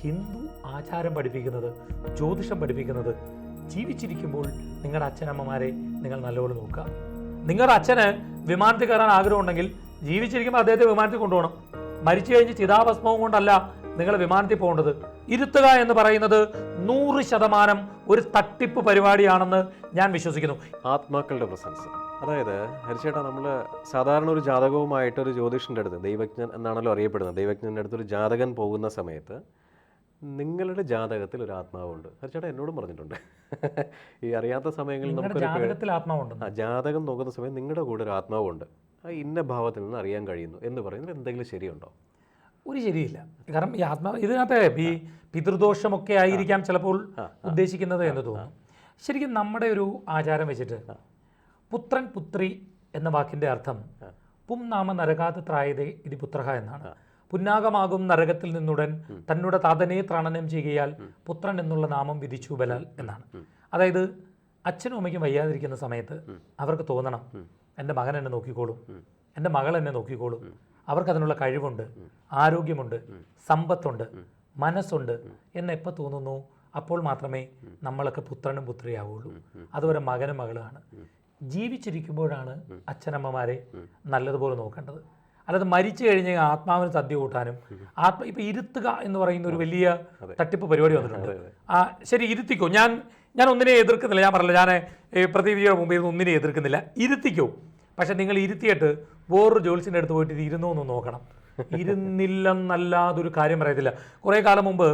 ഹിന്ദു ആചാരം പഠിപ്പിക്കുന്നത് ജ്യോതിഷം പഠിപ്പിക്കുന്നത്. ജീവിച്ചിരിക്കുമ്പോൾ നിങ്ങളുടെ അച്ഛനമ്മമാരെ നിങ്ങൾ നല്ലപോലെ നോക്കുക. നിങ്ങളുടെ അച്ഛന് വിമാനത്തിൽ കയറാൻ ആഗ്രഹമുണ്ടെങ്കിൽ ജീവിച്ചിരിക്കുമ്പോൾ അദ്ദേഹത്തെ വിമാനത്തിൽ കൊണ്ടുപോകണം. മരിച്ചു കഴിഞ്ഞ് ചിതാഭസ്മവും കൊണ്ടല്ല നിങ്ങൾ വിമാനത്തിൽ പോകേണ്ടത്. ഇരുത്തുക എന്ന് പറയുന്നത് നൂറ് ശതമാനം ഒരു തട്ടിപ്പ് പരിപാടിയാണെന്ന് ഞാൻ വിശ്വസിക്കുന്നു. ആത്മാക്കളുടെ പ്രസൻസ് അതായത് ഹരിച്ചേട്ടാ നമ്മൾ സാധാരണ ഒരു ജാതകവുമായിട്ട് ഒരു ജ്യോതിഷന്റെ അടുത്ത് ദൈവജ്ഞൻ എന്നാണല്ലോ അറിയപ്പെടുന്നത് ദൈവജ്ഞന്റെ അടുത്ത് ഒരു ജാതകൻ പോകുന്ന സമയത്ത് നിങ്ങളുടെ ജാതകത്തിൽ ഒരു ആത്മാവുണ്ട്. ഹരിച്ചേട്ടാ എന്നോടും പറഞ്ഞിട്ടുണ്ട്. ഈ അറിയാത്ത സമയങ്ങളിൽ നമുക്ക് ജാതകത്തിൽ ആത്മാവുണ്ട് ആ ജാതകം നോക്കുന്ന സമയം നിങ്ങളുടെ കൂടെ ഒരു ആത്മാവുണ്ട്. ആ ഇന്ന ഭാവത്തിൽ നിന്ന് അറിയാൻ കഴിയുന്നു എന്ന് പറയുന്നത് എന്തെങ്കിലും ശരിയുണ്ടോ? ഒരു ശരിയില്ല. കാരണം ഈ ആത്മാവ് ഇതിനകത്ത് ഈ പിതൃദോഷമൊക്കെ ആയിരിക്കാം ചിലപ്പോൾ ഉദ്ദേശിക്കുന്നത് എന്ന് തോന്നുന്നു ശരിക്കും നമ്മുടെ ഒരു ആചാരം വെച്ചിട്ട് പുത്രൻ പുത്രി എന്ന വാക്കിന്റെ അർത്ഥം പും നാമ നരകാത് ത്രായതേ ഇത് പുത്രഹ എന്നാണ്. പുന്നാകമാകും നരകത്തിൽ നിന്നുടൻ തന്നുടെ താതനെ ത്രാണനം ചെയ്യുകയാൽ പുത്രൻ എന്നുള്ള നാമം വിധിച്ചു ബലാൽ എന്നാണ്. അതായത് അച്ഛനും അമ്മയ്ക്കും വയ്യാതിരിക്കുന്ന സമയത്ത് അവർക്ക് തോന്നണം എന്റെ മകൻ എന്നെ നോക്കിക്കോളും. എന്റെ മകൾ എന്നെ നോക്കിക്കോളും. അവർക്കതിനുള്ള കഴിവുണ്ട് ആരോഗ്യമുണ്ട് സമ്പത്തുണ്ട് മനസ്സുണ്ട് എന്ന് എപ്പോൾ തോന്നുന്നു? അപ്പോൾ മാത്രമേ നമ്മളൊക്കെ പുത്രനും പുത്രിയാവുള്ളൂ അതുവരെ മകനും മകളുമാണ് ജീവിച്ചിരിക്കുമ്പോഴാണ് അച്ഛനമ്മമാരെ നല്ലതുപോലെ നോക്കേണ്ടത്. അല്ലാതെ മരിച്ചു കഴിഞ്ഞ് ആത്മാവിന് സദ്യ കൂട്ടാനും ആത്മ ഇപ്പൊ ഇരുത്തുക എന്ന് പറയുന്ന ഒരു വലിയ തട്ടിപ്പ് പരിപാടി വന്നിട്ടുണ്ട്. ആ ശരി ഇരുത്തിക്കോ. ഞാൻ ഞാൻ ഒന്നിനെ എതിർക്കുന്നില്ല. ഞാൻ പറഞ്ഞില്ല ഞാൻ പ്രതിവിധിയുടെ മുമ്പിൽ നിന്ന് ഒന്നിനെ എതിർക്കുന്നില്ല. ഇരുത്തിക്കോ. പക്ഷെ നിങ്ങൾ ഇരുത്തിയിട്ട് വേറൊരു ജോലിസിന്റെ അടുത്ത് പോയിട്ട് ഇത് ഇരുന്നോ എന്ന് നോക്കണം. ഇരുന്നില്ലെന്നല്ലാതൊരു കാര്യം പറയത്തില്ല. കുറേ കാലം മുമ്പ്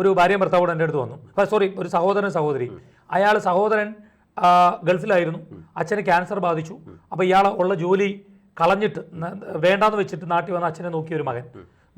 ഒരു ഭാര്യയും ഭർത്താവോട് എന്റെ അടുത്ത് വന്നു. സോറി ഒരു സഹോദരൻ സഹോദരി. അയാൾ സഹോദരൻ ഗൾഫിലായിരുന്നു. അച്ഛന് ക്യാൻസർ ബാധിച്ചു. അപ്പോൾ ഇയാൾ ഉള്ള ജോലി കളഞ്ഞിട്ട് വേണ്ടാന്ന് വെച്ചിട്ട് നാട്ടിൽ വന്ന അച്ഛനെ നോക്കിയ ഒരു മകൻ.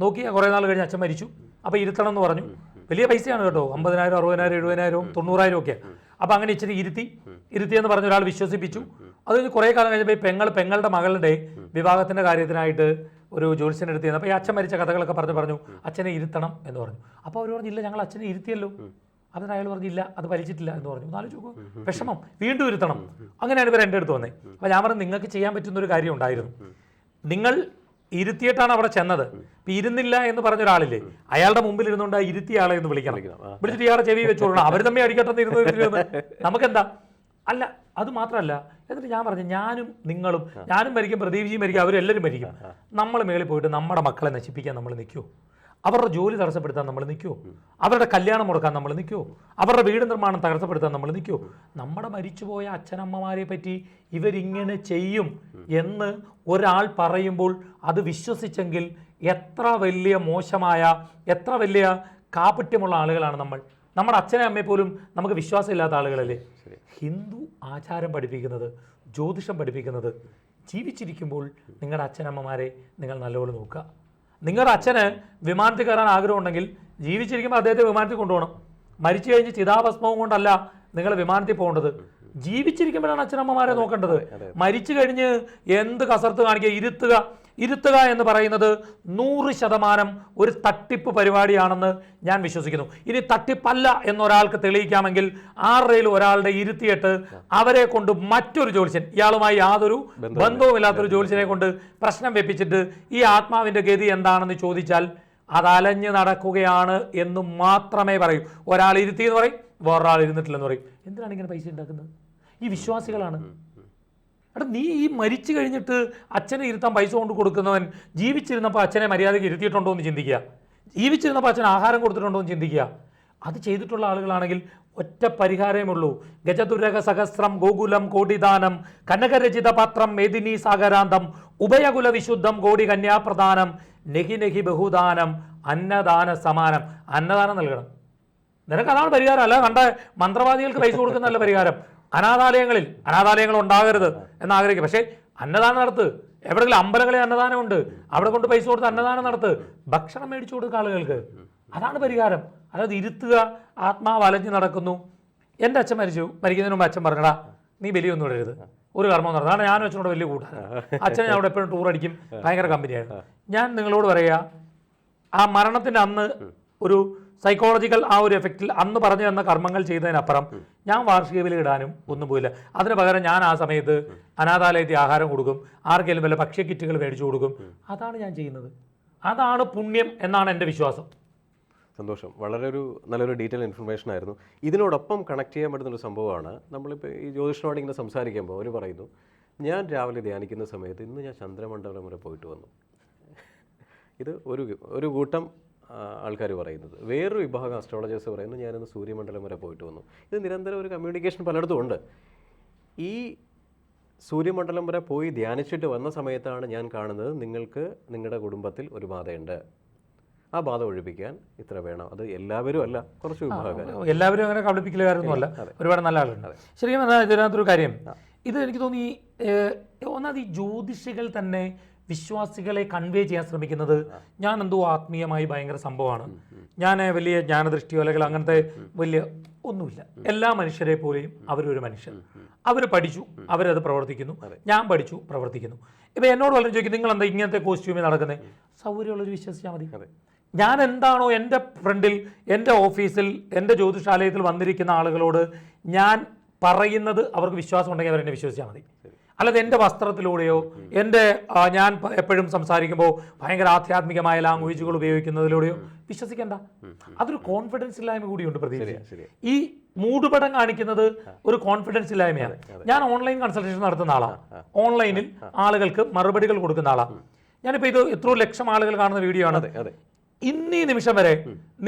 നോക്കി കുറേ നാൾ കഴിഞ്ഞ് അച്ഛൻ മരിച്ചു. അപ്പോൾ ഇരുത്തണം എന്ന് പറഞ്ഞു. വലിയ പൈസയാണ് കേട്ടോ. അമ്പതിനായിരം അറുപതിനായിരം എഴുപതിനായിരവും തൊണ്ണൂറായിരം ഒക്കെ. അപ്പോൾ അങ്ങനെ ഇച്ചിരി ഇരുത്തി ഇരുത്തി എന്ന് പറഞ്ഞ ഒരാൾ വിശ്വസിപ്പിച്ചു. അത് കുറേ കാലം കഴിഞ്ഞപ്പോൾ പെങ്ങൾ പെങ്ങളുടെ മകളുടെ വിവാഹത്തിന്റെ കാര്യത്തിനായിട്ട് ഒരു ചെന്നു അപ്പോൾ ഈ അച്ഛൻ മരിച്ച കഥകളൊക്കെ പറഞ്ഞു പറഞ്ഞു അച്ഛനെ ഇരുത്തണം എന്ന് പറഞ്ഞു. അപ്പോൾ അവർ പറഞ്ഞില്ല ഞങ്ങൾ അച്ഛനെ ഇരുത്തിയല്ലോ. അതിന് അയാൾ പറഞ്ഞില്ല അത് വലിച്ചിട്ടില്ല എന്ന് പറഞ്ഞു. നാല് ചോക്കോ വിഷമം. വീണ്ടും ഇരുത്തണം. അങ്ങനെയാണ് ഇവർ എന്റെ അടുത്ത് വന്നത് അപ്പോൾ ഞാൻ പറഞ്ഞു നിങ്ങൾക്ക് ചെയ്യാൻ പറ്റുന്ന ഒരു കാര്യം ഉണ്ടായിരുന്നു. നിങ്ങൾ ഇരുത്തിയിട്ടാണ് അവിടെ ചെന്നത്. ഇപ്പം ഇരുന്നില്ല എന്ന് പറഞ്ഞ ഒരാളില്ലേ അയാളുടെ മുമ്പിൽ ഇരുന്നുകൊണ്ട് ആ ഇരുത്തിയ ആളെ എന്ന് വിളിക്കണം. വിളിച്ചിട്ട് ഇയാളെ ചെവി വെച്ചോളണം അവർ തമ്മിൽ അടിക്കട്ടെന്ന് ഇരുന്ന് ഇരുന്ന്. നമുക്കെന്താ? അല്ല അത് മാത്രമല്ല എന്നിട്ട് ഞാൻ പറഞ്ഞു ഞാനും നിങ്ങളും ഞാനും മരിക്കും പ്രദീപ്ജിയും മരിക്കും അവരെല്ലാവരും മരിക്കും. നമ്മൾ മേളിൽ പോയിട്ട് നമ്മുടെ മക്കളെ നശിപ്പിക്കാൻ നമ്മൾ നിൽക്കുമോ അവരുടെ ജോലി തടസ്സപ്പെടുത്താൻ നമ്മൾ നിൽക്കുമോ അവരുടെ കല്യാണം മുടക്കാൻ നമ്മൾ നിൽക്കുമോ അവരുടെ വീട് നിർമ്മാണം തടസ്സപ്പെടുത്താൻ നമ്മൾ നിൽക്കുമോ നമ്മുടെ മരിച്ചുപോയ അച്ഛനമ്മമാരെ പറ്റി ഇവരിങ്ങനെ ചെയ്യും എന്ന് ഒരാൾ പറയുമ്പോൾ അത് വിശ്വസിച്ചെങ്കിൽ എത്ര വലിയ മോശമായ എത്ര വലിയ കാപട്യമുള്ള ആളുകളാണ് നമ്മൾ. നമ്മുടെ അച്ഛനെ അമ്മയെ പോലും നമുക്ക് വിശ്വാസമില്ലാത്ത ആളുകളല്ലേ? ഹിന്ദു ആചാരം പഠിപ്പിക്കുന്നത് ജ്യോതിഷം പഠിപ്പിക്കുന്നത് ജീവിച്ചിരിക്കുമ്പോൾ നിങ്ങളുടെ അച്ഛനമ്മമാരെ നിങ്ങൾ നല്ലപോലെ നോക്കുക. നിങ്ങളുടെ അച്ഛന് വിമാനത്തിൽ കയറാൻ ആഗ്രഹമുണ്ടെങ്കിൽ ജീവിച്ചിരിക്കുമ്പോൾ അദ്ദേഹത്തെ വിമാനത്തിൽ കൊണ്ടുപോകണം. മരിച്ചു കഴിഞ്ഞ് ചിതാഭസ്മവും കൊണ്ടല്ല നിങ്ങൾ വിമാനത്തിൽ പോകേണ്ടത്. ജീവിച്ചിരിക്കുമ്പോഴാണ് അച്ഛനമ്മമാരെ നോക്കേണ്ടത്. മരിച്ചു കഴിഞ്ഞ് എന്ത് കസർത്ത് കാണിക്കുക ഇരുത്തുക ഇരുത്തുക എന്ന് പറയുന്നത് നൂറ് ശതമാനം ഒരു തട്ടിപ്പ് പരിപാടിയാണെന്ന് ഞാൻ വിശ്വസിക്കുന്നു. ഇനി തട്ടിപ്പല്ല എന്നൊരാൾക്ക് തെളിയിക്കാമെങ്കിൽ ആറരയിൽ ഒരാളുടെ ഇരുത്തിയിട്ട് അവരെ കൊണ്ട് മറ്റൊരു ജ്യോത്സ്യൻ ഇയാളുമായി യാതൊരു ബന്ധവുമില്ലാത്തൊരു ജ്യോത്സ്യനെ കൊണ്ട് പ്രശ്നം വെപ്പിച്ചിട്ട് ഈ ആത്മാവിന്റെ ഗതി എന്താണെന്ന് ചോദിച്ചാൽ അത് അലഞ്ഞു നടക്കുകയാണ് എന്ന് മാത്രമേ പറയൂ. ഒരാൾ ഇരുത്തി എന്ന് പറയും വേറൊരാൾ ഇരുന്നിട്ടില്ലെന്ന് പറയും. എന്തിനാണ് ഇങ്ങനെ പൈസ ഉണ്ടാക്കുന്നത്? ഈ വിശ്വാസികളാണ്. എടാ നീ ഈ മരിച്ചു കഴിഞ്ഞിട്ട് അച്ഛനെ ഇരുത്താൻ പൈസ കൊണ്ട് കൊടുക്കുന്നവൻ ജീവിച്ചിരുന്നപ്പോൾ അച്ഛനെ മര്യാദയ്ക്ക് ഇരുത്തിയിട്ടുണ്ടോ എന്ന് ചിന്തിക്കുക. ജീവിച്ചിരുന്നപ്പോൾ അച്ഛൻ ആഹാരം കൊടുത്തിട്ടുണ്ടോ എന്ന് ചിന്തിക്കുക. അത് ചെയ്തിട്ടുള്ള ആളുകളാണെങ്കിൽ ഒറ്റ പരിഹാരമേ ഉള്ളൂ. ഗജതുരക സഹസ്രം ഗോകുലം കോടിദാനം കനകരചിത പാത്രം മേദിനി സാഗരാന്തം ഉഭയകുല വിശുദ്ധം കോടി കന്യാപ്രദാനം നെഹി നെഹി ബഹുദാനം അന്നദാന സമാനം. അന്നദാനം നൽകണം. നിനക്ക് അതാണ് പരിഹാരം. അല്ല കണ്ട മന്ത്രവാദികൾക്ക് പൈസ കൊടുക്കുന്നതല്ല പരിഹാരം. അനാഥാലയങ്ങളിൽ അനാഥാലയങ്ങൾ ഉണ്ടാകരുത് എന്ന് ആഗ്രഹിക്കുക പക്ഷേ അന്നദാനം നടത്ത്. എവിടെയെങ്കിലും അമ്പലങ്ങളിൽ അന്നദാനമുണ്ട് അവിടെ കൊണ്ട് പൈസ കൊടുത്ത് അന്നദാനം നടത്ത്. ഭക്ഷണം മേടിച്ചു കൊടുക്കുക ആളുകൾക്ക്. അതാണ് പരിഹാരം. അതായത് ഇരുത്തുക ആത്മാവ് അലഞ്ഞു നടക്കുന്നു. എന്റെ അച്ഛൻ മരിച്ചു. മരിക്കുന്നതിന് മുമ്പ് അച്ഛൻ പറഞ്ഞടാ നീ ബലിയൊന്നും ഇടരുത്. ഒരു കർമ്മം നടത്തും. അതാണ് ഞാനും അച്ഛനോട് വലിയ കൂട്ടാണ് അച്ഛൻ അവിടെ എപ്പോഴും ടൂർ അടിക്കും. ഭയങ്കര കമ്പനിയാണ് ഞാൻ നിങ്ങളോട് പറയുക ആ മരണത്തിന്റെ അന്ന് ഒരു സൈക്കോളജിക്കൽ ആ ഒരു എഫക്റ്റിൽ അന്ന് പറഞ്ഞു തന്ന കർമ്മങ്ങൾ ചെയ്തതിനപ്പുറം ഞാൻ വാർഷിക വില ഇടാനും ഒന്നും പോയില്ല. അതിന് പകരം ഞാൻ ആ സമയത്ത് അനാഥാലയത്തിൽ ആഹാരം കൊടുക്കും ആർക്കെങ്കിലും വല്ല ഭക്ഷ്യ കിറ്റുകൾ മേടിച്ചു കൊടുക്കും. അതാണ് ഞാൻ ചെയ്യുന്നത്. അതാണ് പുണ്യം എന്നാണ് എന്റെ വിശ്വാസം. സന്തോഷം. വളരെ ഒരു നല്ലൊരു ഡീറ്റെയിൽ ഇൻഫർമേഷൻ ആയിരുന്നു. ഇതിനോടൊപ്പം കണക്ട് ചെയ്യാൻ പറ്റുന്ന ഒരു സംഭവമാണ്. നമ്മളിപ്പോൾ ഈ ജ്യോതിഷനോട് ഇങ്ങനെ സംസാരിക്കുമ്പോൾ അവർ പറയുന്നു ഞാൻ രാവിലെ ധ്യാനിക്കുന്ന സമയത്ത് ഇന്ന് ഞാൻ ചന്ദ്രമണ്ഡലം വരെ പോയിട്ട് വന്നു. ഇത് ഒരു ഒരു കൂട്ടം ആൾക്കാർ പറയുന്നത്. വേറൊരു വിഭാഗം അസ്ട്രോളജേഴ്സ് പറയുന്നു ഞാനിന്ന് സൂര്യമണ്ഡലം വരെ പോയിട്ട് വന്നു. ഇത് നിരന്തരം ഒരു കമ്മ്യൂണിക്കേഷൻ പലയിടത്തും ഉണ്ട്. ഈ സൂര്യമണ്ഡലം വരെ പോയി ധ്യാനിച്ചിട്ട് വന്ന സമയത്താണ് ഞാൻ കാണുന്നത് നിങ്ങൾക്ക് നിങ്ങളുടെ കുടുംബത്തിൽ ഒരു ബാധയുണ്ട്. ആ ബാധ ഒഴിപ്പിക്കാൻ ഇത്ര വേണം. അത് എല്ലാവരും അല്ല കുറച്ച് വിഭാഗം എല്ലാവരും അങ്ങനെ കബളിപ്പിക്കലുകാരൊന്നുമല്ല. ഒരുപാട് നല്ല ആളുണ്ട്. ശരിക്കും ഇതിനകത്തൊരു കാര്യം. ഇത് എനിക്ക് തോന്നി ഒന്നാമത് ഈ ജ്യോതിഷികൾ തന്നെ വിശ്വാസികളെ കൺവേ ചെയ്യാൻ ശ്രമിക്കുന്നത് ഞാൻ എന്തോ ആത്മീയമായി ഭയങ്കര സംഭവമാണ്. ഞാൻ വലിയ ജ്ഞാനദൃഷ്ടിയോ അല്ലെങ്കിൽ അങ്ങനത്തെ വലിയ ഒന്നുമില്ല. എല്ലാ മനുഷ്യരെ പോലെയും അവരൊരു മനുഷ്യൻ. അവർ പഠിച്ചു അവരത് പ്രവർത്തിക്കുന്നു. ഞാൻ പഠിച്ചു പ്രവർത്തിക്കുന്നു. ഇപ്പം എന്നോട് വളരെ ചോദിക്കും നിങ്ങൾ എന്താ ഇങ്ങനത്തെ കോസ്റ്റ്യൂമിൽ നടക്കുന്നത് സൗകര്യമുള്ളൊരു വിശ്വസിച്ചാൽ മതി. ഞാൻ എന്താണോ എന്റെ ഫ്രണ്ടിൽ എന്റെ ഓഫീസിൽ എന്റെ ജ്യോതിഷാലയത്തിൽ വന്നിരിക്കുന്ന ആളുകളോട് ഞാൻ പറയുന്നത് അവർക്ക് വിശ്വാസം ഉണ്ടെങ്കിൽ അവരെന്നെ വിശ്വസിച്ചാൽ മതി. അല്ലാതെ എന്റെ വസ്ത്രത്തിലൂടെയോ എന്റെ ഞാൻ എപ്പോഴും സംസാരിക്കുമ്പോൾ ഭയങ്കര ആധ്യാത്മികമായ ലാംഗ്വേജുകൾ ഉപയോഗിക്കുന്നതിലൂടെയോ വിശ്വസിക്കേണ്ട. അതൊരു കോൺഫിഡൻസ് ഇല്ലായ്മ കൂടിയുണ്ട് പ്രതീക്ഷ. ഈ മൂടുപടം കാണിക്കുന്നത് ഒരു കോൺഫിഡൻസ് ഇല്ലായ്മയാണ്. ഞാൻ ഓൺലൈൻ കൺസൾട്ടേഷൻ നടത്തുന്ന ആളാണ് ഓൺലൈനിൽ ആളുകൾക്ക് മറുപടികൾ കൊടുക്കുന്ന ആളാണ് ഞാനിപ്പോൾ ഇത് എത്രയോ ലക്ഷം ആളുകൾ കാണുന്ന വീഡിയോ ആണ്. ഇന്നീ നിമിഷം വരെ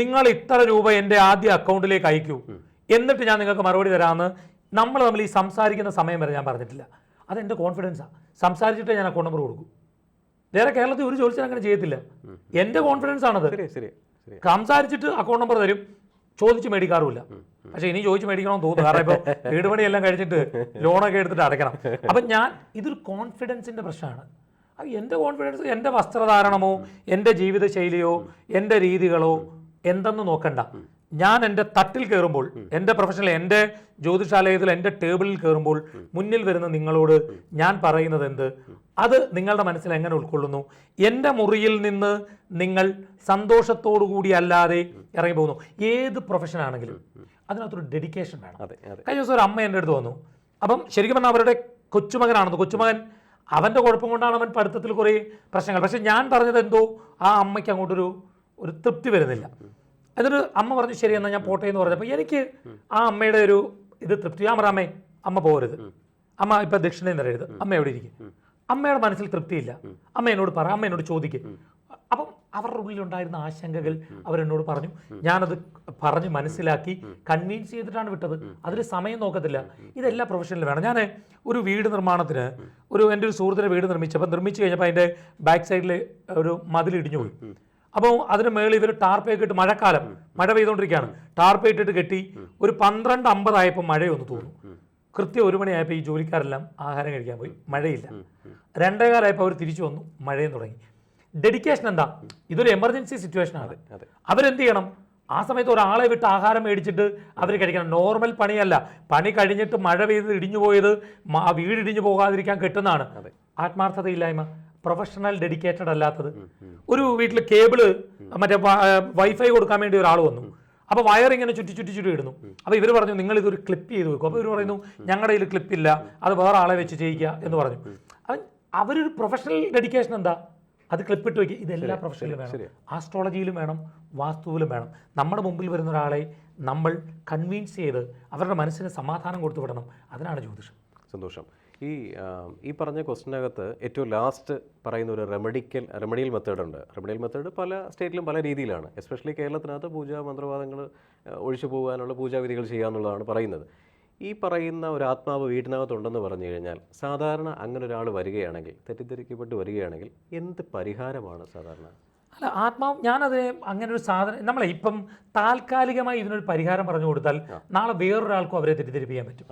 നിങ്ങൾ ഇത്ര രൂപ എന്റെ ആദ്യ അക്കൗണ്ടിലേക്ക് അയക്കൂ. എന്നിട്ട് ഞാൻ നിങ്ങൾക്ക് മറുപടി തരാമെന്ന് നമ്മൾ തമ്മിൽ ഈ സംസാരിക്കുന്ന സമയം വരെ ഞാൻ പറഞ്ഞിട്ടില്ല. അതെന്റെ കോൺഫിഡൻസാണ് സംസാരിച്ചിട്ടേ ഞാൻ അക്കൗണ്ട് നമ്പർ കൊടുക്കും. വേറെ കേരളത്തിൽ ഒരു ചോദിച്ചാൽ അങ്ങനെ ചെയ്യത്തില്ല. എന്റെ കോൺഫിഡൻസ് ആണത്. സംസാരിച്ചിട്ട് അക്കൗണ്ട് നമ്പർ തരും. ചോദിച്ച് മേടിക്കാറുമില്ല. പക്ഷേ ഇനി ചോദിച്ച് മേടിക്കണമെന്ന് തോന്നുന്നു കാരണം ഇപ്പോൾ വീട് പണിയെല്ലാം കഴിച്ചിട്ട് ലോണൊക്കെ എടുത്തിട്ട് അടയ്ക്കണം. അപ്പം ഞാൻ ഇതൊരു കോൺഫിഡൻസിന്റെ പ്രശ്നമാണ്. അത് എന്റെ കോൺഫിഡൻസ് എന്റെ വസ്ത്രധാരണമോ എന്റെ ജീവിതശൈലിയോ എന്റെ രീതികളോ എന്തെന്ന് നോക്കണ്ട. ഞാൻ എന്റെ തട്ടിൽ കയറുമ്പോൾ എന്റെ പ്രൊഫഷണൽ എന്റെ ജ്യോതിഷാലയത്തിൽ എന്റെ ടേബിളിൽ കയറുമ്പോൾ മുന്നിൽ വരുന്ന നിങ്ങളോട് ഞാൻ പറയുന്നത് എന്ത്? അത് നിങ്ങളുടെ മനസ്സിൽ എങ്ങനെ ഉൾക്കൊള്ളുന്നു? എന്റെ മുറിയിൽ നിന്ന് നിങ്ങൾ സന്തോഷത്തോടു കൂടി അല്ലാതെ ഇറങ്ങി പോകുന്നു ഏത് പ്രൊഫഷൻ ആണെങ്കിലും അതിനകത്തൊരു ഡെഡിക്കേഷൻ വേണം. കഴിഞ്ഞ ദിവസം ഒരു അമ്മ എന്റെ അടുത്ത് വന്നു. അപ്പം ശരിക്കും പറഞ്ഞാൽ അവരുടെ കൊച്ചുമകനാണെന്ന് കൊച്ചുമകൻ അവന്റെ കുഴപ്പം കൊണ്ടാണ് അവൻ പഠിത്തത്തിൽ കുറേ പ്രശ്നങ്ങൾ. പക്ഷേ ഞാൻ പറഞ്ഞത് എന്തോ ആ അമ്മയ്ക്ക് അങ്ങോട്ടൊരു ഒരു തൃപ്തി വരുന്നില്ല. എന്നിട്ട് അമ്മ പറഞ്ഞു ശരി എന്നാൽ ഞാൻ പോട്ടെ എന്ന് പറഞ്ഞപ്പോൾ എനിക്ക് ആ അമ്മയുടെ ഒരു ഇത് തൃപ്തി. ഞാൻ പറഞ്ഞു അമ്മേ അമ്മ പോകരുത് അമ്മ ഇപ്പം ദക്ഷിണ നിറയരുത് അമ്മ എവിടെ ഇരിക്കും? അമ്മയുടെ മനസ്സിൽ തൃപ്തിയില്ല. അമ്മ എന്നോട് പറ അമ്മ എന്നോട് ചോദിക്കും. അപ്പം അവരുടെ ഉള്ളിലുണ്ടായിരുന്ന ആശങ്കകൾ അവരെന്നോട് പറഞ്ഞു. ഞാനത് പറഞ്ഞ് മനസ്സിലാക്കി കൺവീൻസ് ചെയ്തിട്ടാണ് വിട്ടത്. അതിൽ സമയം നോക്കത്തില്ല. ഇതെല്ലാ പ്രൊഫഷനിലും വേണം. ഞാൻ ഒരു വീട് നിർമ്മാണത്തിന് ഒരു എന്റെ ഒരു സുഹൃത്തിന്റെ വീട് നിർമ്മിച്ചപ്പോൾ നിർമ്മിച്ചു കഴിഞ്ഞപ്പോൾ അതിന്റെ ബാക്ക് സൈഡിൽ ഒരു മതിൽ ഇടിഞ്ഞു പോയി. അപ്പോൾ അതിന് മേളിൽ ഇവർ ടാർപ്പയൊക്കെ ഇട്ട് മഴക്കാലം മഴ പെയ്തുകൊണ്ടിരിക്കുകയാണ് ടാർപ്പ ഇട്ടിട്ട് കെട്ടി ഒരു പന്ത്രണ്ട് അമ്പതായപ്പോൾ മഴയൊന്ന് തോന്നും. കൃത്യം ഒരു മണിയായപ്പോൾ ഈ ജോലിക്കാരെല്ലാം ആഹാരം കഴിക്കാൻ പോയി. മഴയില്ല. രണ്ടേ കാലമായപ്പോൾ അവർ തിരിച്ചു വന്നു. മഴയും തുടങ്ങി. ഡെഡിക്കേഷൻ എന്താ? ഇതൊരു എമർജൻസി സിറ്റുവേഷൻ ആണ്. അവരെന്ത് ചെയ്യണം? ആ സമയത്ത് ഒരാളെ വിട്ട് ആഹാരം മേടിച്ചിട്ട് അവർ കഴിക്കണം. നോർമൽ പണിയല്ല. പണി കഴിഞ്ഞിട്ട് മഴ പെയ്ത് ഇടിഞ്ഞു പോയത് വീട് ഇടിഞ്ഞു പോകാതിരിക്കാൻ കിട്ടുന്നതാണ്. ആത്മാർത്ഥതയില്ലായ്മ. പ്രൊഫഷണൽ ഡെഡിക്കേറ്റഡ് അല്ലാത്തത്. ഒരു വീട്ടിൽ കേബിൾ മറ്റേ വൈഫൈ കൊടുക്കാൻ വേണ്ടി ഒരാൾ വന്നു. അപ്പോൾ വയർ ഇങ്ങനെ ചുറ്റി ചുറ്റി ചുറ്റി ഇടുന്നു. അപ്പോൾ ഇവർ പറഞ്ഞു നിങ്ങൾ ഇതൊരു ക്ലിപ്പ് ചെയ്ത് വെക്കും. അപ്പോൾ ഇവർ പറയുന്നു ഞങ്ങളുടെ ക്ലിപ്പ് ഇല്ല. അത് വേറെ ആളെ വെച്ച് ചെയ്യിക്കുക എന്ന് പറഞ്ഞു. അവൻ അവരൊരു പ്രൊഫഷണൽ ഡെഡിക്കേഷൻ എന്താ? അത് ക്ലിപ്പിട്ട് വയ്ക്കുക ഇതെല്ലാ പ്രൊഫഷനിലും വേണം. ആസ്ട്രോളജിയിലും വേണം വാസ്തുവിലും വേണം. നമ്മുടെ മുമ്പിൽ വരുന്ന ഒരാളെ നമ്മൾ കൺവിൻസ് ചെയ്ത് അവരുടെ മനസ്സിന് സമാധാനം കൊടുത്തു വിടണം. അതിനാണ് ജ്യോതിഷം. സന്തോഷം. ഈ ഈ പറഞ്ഞ ക്വസ്റ്റിനകത്ത് ഏറ്റവും ലാസ്റ്റ് പറയുന്ന ഒരു റെമഡിക്കൽ റെമഡിയൽ മെത്തേഡ് ഉണ്ട്. റെമഡിയൽ മെത്തേഡ് പല സ്റ്റേറ്റിലും പല രീതിയിലാണ്. എസ്പെഷ്യലി കേരളത്തിനകത്ത് പൂജാ മന്ത്രവാദങ്ങൾ ഒഴിച്ചു പോകാനുള്ള പൂജാവിധികൾ ചെയ്യാന്നുള്ളതാണ് പറയുന്നത്. ഈ പറയുന്ന ഒരു ആത്മാവ് വീട്ടിനകത്തുണ്ടെന്ന് പറഞ്ഞു കഴിഞ്ഞാൽ സാധാരണ അങ്ങനെ ഒരാൾ വരികയാണെങ്കിൽ തെറ്റിദ്ധരിക്കപ്പെട്ട് വരികയാണെങ്കിൽ എന്ത് പരിഹാരമാണ് സാധാരണ? അല്ല ആത്മാവ് ഞാനത് അങ്ങനെ ഒരു സാധനം നമ്മളെ ഇപ്പം താൽക്കാലികമായി ഇതിനൊരു പരിഹാരം പറഞ്ഞു കൊടുത്താൽ നാളെ വേറൊരാൾക്കും അവരെ തെറ്റിദ്ധരിപ്പിക്കാൻ പറ്റും.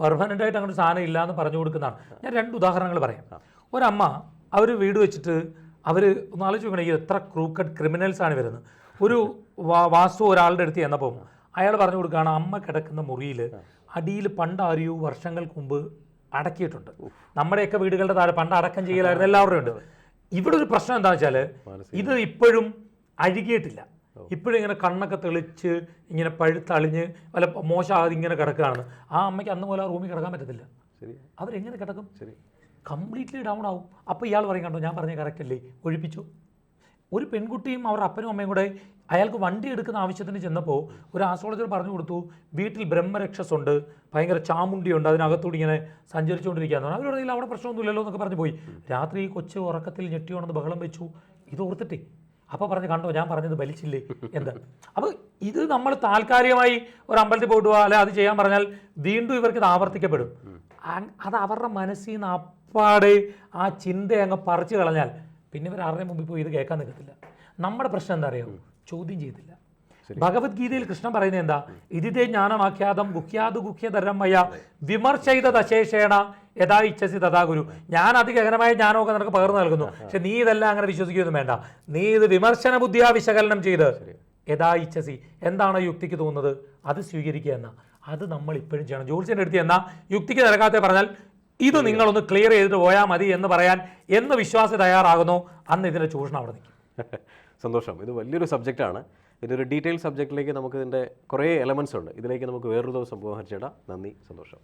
പെർമനന്റ് ആയിട്ട് അങ്ങനെ സാധനം ഇല്ല എന്ന് പറഞ്ഞു കൊടുക്കുന്നതാണ്. ഞാൻ രണ്ട് ഉദാഹരണങ്ങൾ പറയാം. ഒരമ്മ അവർ വീട് വെച്ചിട്ട് അവർ ഒന്ന് ആലോചിച്ച് നോക്കണേ എത്ര ക്രൂക്കഡ് ക്രിമിനൽസ് ആണ് വരുന്നത്. ഒരു വാ- വാസ്തു ഒരാളുടെ അടുത്ത് ചെന്നപ്പം അയാൾ പറഞ്ഞു കൊടുക്കുകയാണ് അമ്മ കിടക്കുന്ന മുറിയിൽ അടിയിൽ പണ്ട് ആരെയോ വർഷങ്ങൾക്ക് മുമ്പ് അടക്കിയിട്ടുണ്ട്. നമ്മുടെയൊക്കെ വീടുകളുടെ താഴെ പണ്ട് അടക്കം ചെയ്യലായിരുന്നു എല്ലാവരുടെയും ഉണ്ട്. ഇവിടെ ഒരു പ്രശ്നം എന്താണെന്ന് വെച്ചാൽ ഇത് ഇപ്പോഴും അഴുകിയിട്ടില്ല. ഇപ്പോഴും ഇങ്ങനെ കണ്ണൊക്കെ തെളിച്ച് ഇങ്ങനെ പഴുത്തളിഞ്ഞ് വല്ല മോശമാകാതെ ഇങ്ങനെ കിടക്കുകയാണ്. ആ അമ്മയ്ക്ക് അന്ന് പോലെ ആ റൂമിൽ കിടക്കാൻ പറ്റത്തില്ല. ശരി. അവരെങ്ങനെ കിടക്കും? കംപ്ലീറ്റ്ലി ഡൗൺ ആവും. അപ്പോൾ ഇയാൾ പറയും കണ്ടോ ഞാൻ പറഞ്ഞ കറക്റ്റ് അല്ലേ? ഒഴിപ്പിച്ചു. ഒരു പെൺകുട്ടിയും അവരുടെ അപ്പനും അമ്മയും കൂടെ അയാൾക്ക് വണ്ടി എടുക്കുന്ന ആവശ്യത്തിന് ചെന്നപ്പോൾ ഒരു ആസ്ട്രോളജർ പറഞ്ഞു കൊടുത്തു വീട്ടിൽ ബ്രഹ്മരക്ഷസ് ഉണ്ട് ഭയങ്കര ചാമുണ്ടിയുണ്ട് അതിനകത്തൂടി ഇങ്ങനെ സഞ്ചരിച്ചുകൊണ്ടിരിക്കുകയെന്ന് പറഞ്ഞു പറഞ്ഞില്ല അവിടെ പ്രശ്നമൊന്നുമില്ലല്ലോ എന്നൊക്കെ പറഞ്ഞു പോയി. രാത്രി ഈ കൊച്ചു ഉറക്കത്തിൽ ഞെട്ടിയോണെന്ന് ബഹളം വെച്ചു. ഇത് ഓർത്തിട്ടേ. അപ്പോൾ പറഞ്ഞ് കണ്ടോ ഞാൻ പറഞ്ഞത് ബലിച്ചില്ലേ എന്താ അപ്പോൾ ഇത് നമ്മൾ താൽക്കാലികമായി ഒരു അമ്പലത്തിൽ പോയിട്ട് പോവാ അല്ലെ അത് ചെയ്യാൻ പറഞ്ഞാൽ വീണ്ടും ഇവർക്ക് ഇത് ആവർത്തിക്കപ്പെടും. അത് അവരുടെ മനസ്സിൽ നിന്ന് അപ്പാടെ ആ ചിന്ത അങ്ങ് പറിച്ചു കളഞ്ഞാൽ പിന്നെ ഇവർ ആരുടെ മുമ്പിൽ പോയി ഇത് കേൾക്കാൻ നിൽക്കത്തില്ല. നമ്മുടെ പ്രശ്നം എന്താ അറിയോ? ചോദ്യം ചെയ്തില്ല ഭഗവത്ഗീതയിൽ കൃഷ്ണൻ പറയുന്നത് എന്താ? ഇതിതേ ജ്ഞാനമാഖ്യാതം ഗുഹ്യാതു ഗുഹ്യതരമയ വിമർശയിത ദശേഷേണ യഥാ ഇച്ഛസി തഥാ ഗുരു. ഞാൻ അതിഗഹനമായ ജ്ഞാനമൊക്കെ നിനക്ക് പകർന്നു നൽകുന്നു. പക്ഷെ നീ ഇതെല്ലാം അങ്ങനെ വിശ്വസിക്കുകയൊന്നും വേണ്ട. നീ ഇത് വിമർശന ബുദ്ധിയാ വിശകലനം ചെയ്ത് യഥാ ഇച്ഛസി. എന്താണ് യുക്തിക്ക് തോന്നുന്നത്? അത് സ്വീകരിക്കുക എന്ന. അത് നമ്മൾ ഇപ്പോഴും ചെയ്യണം. ജോത്സ്യന്റെ അടുത്ത് എന്ന യുക്തിക്ക് നിരക്കാത്ത പറഞ്ഞാൽ ഇത് നിങ്ങളൊന്ന് ക്ലിയർ ചെയ്തിട്ട് പോയാൽ മതി എന്ന് പറയാൻ എന്ന് വിശ്വാസം തയ്യാറാകുന്നു. അന്ന് ഇതിന്റെ ചൂഷണം അവിടെ നിൽക്കും. സന്തോഷം. ഇത് വലിയൊരു സബ്ജക്റ്റാണ് ഇതിന്റെ ഒരു ഡീറ്റെയിൽ സബ്ജക്റ്റിലേക്ക് നമുക്ക് ഇതിന്റെ കുറേ എലമെൻസ് ഉണ്ട്. ഇതിലേക്ക് നമുക്ക് വേറൊരു ദിവസം പോകാൻ ചേട്ടാ നന്ദി സന്തോഷം.